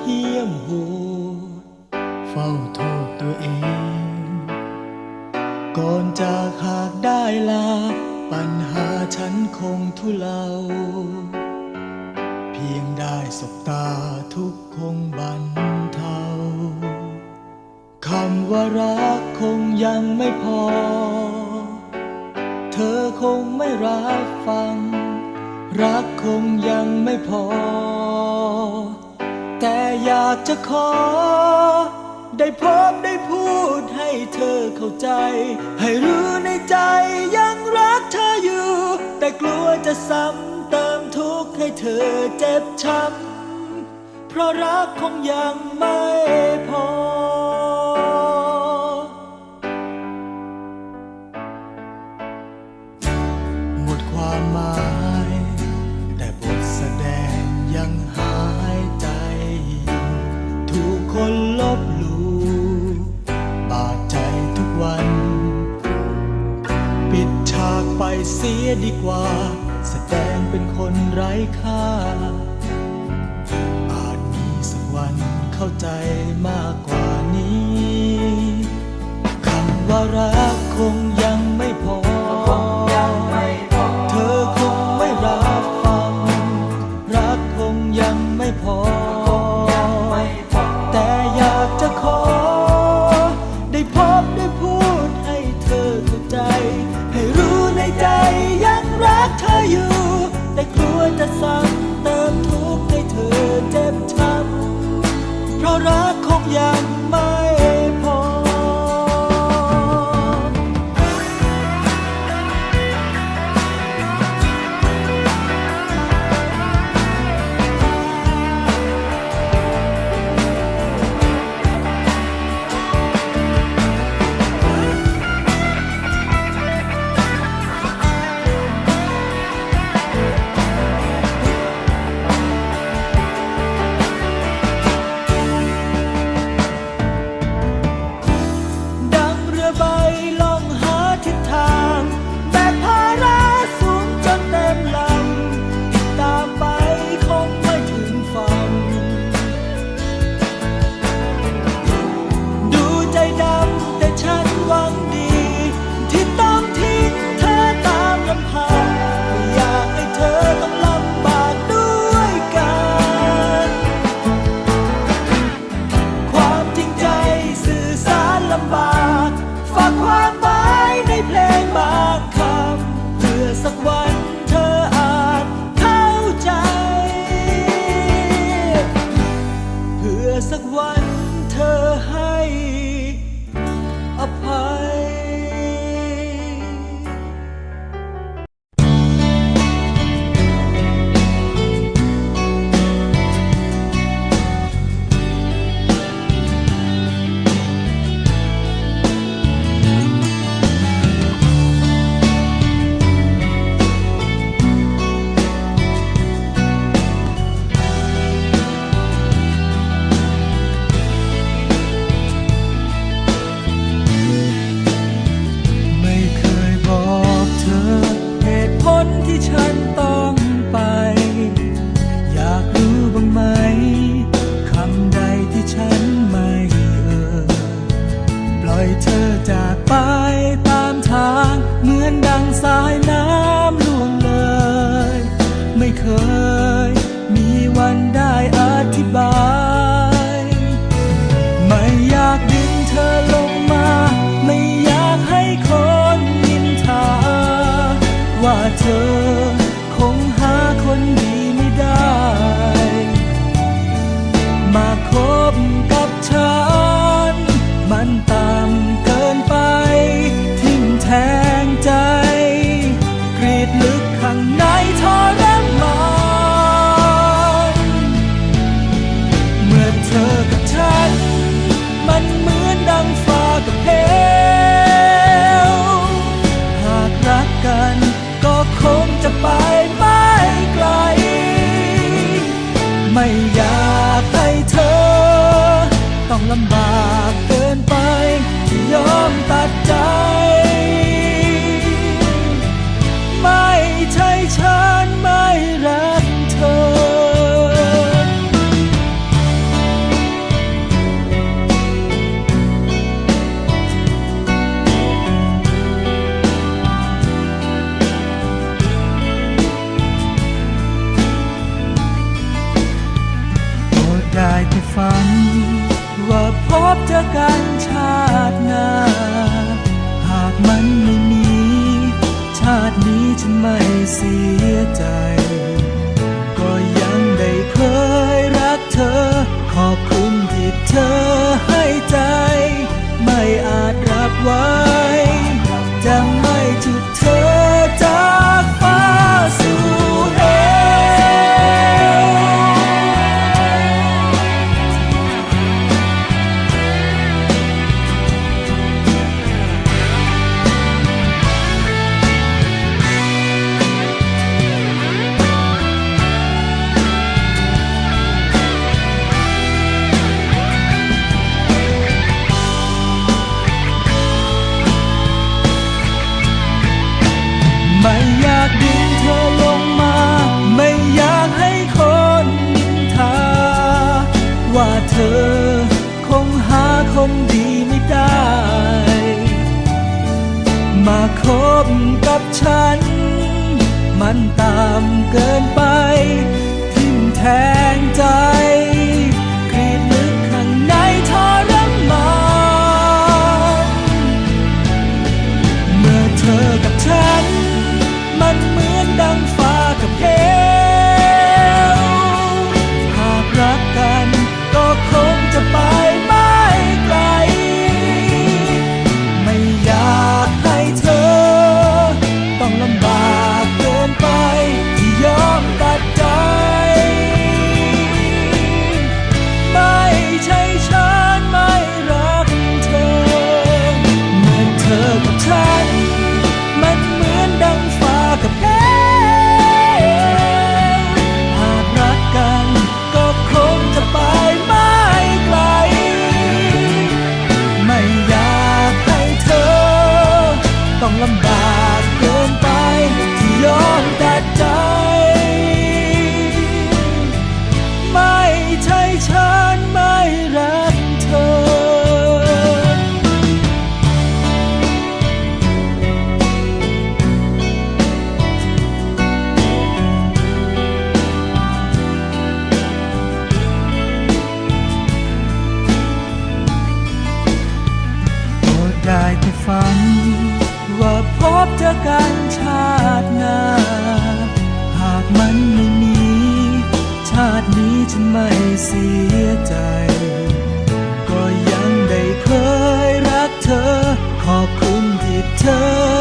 เหี้ยมโหดเฝ้าโทษตัวเอง ก่อนจะกหากได้ลา ปัญหาฉันคงทุเลา เพียงได้สบตาทุกคงบรรเทาคำว่ารักคงยังไม่พอ เธอคงไม่รับฟัง รักคงยังไม่พอ แต่อยากจะขอ ได้พบได้พูดให้เธอเข้าใจ ให้รู้ในใจยังรักเธออยู่ แต่กลัวจะซ้ำเติมทุกข์ให้เธอเจ็บช้ำเพราะรักคงยังไม่พอากไปเสียดีกว่า แสดงเป็นคนไร้ค่า อาจมีสักวันเข้าใจมากกว่านี้คำว่ารัก กลัวจะซ้ำเติมทุกข์ให้เธอเจ็บช้ำเพราะรักคงยังไม่ ไม่เสียใจ I'm กันชาติหน้า หากมันไม่มี ชาตินี้ฉันไม่เสียใจ ก็ยังได้เคยรักเธอ ขอบคุณที่เธอ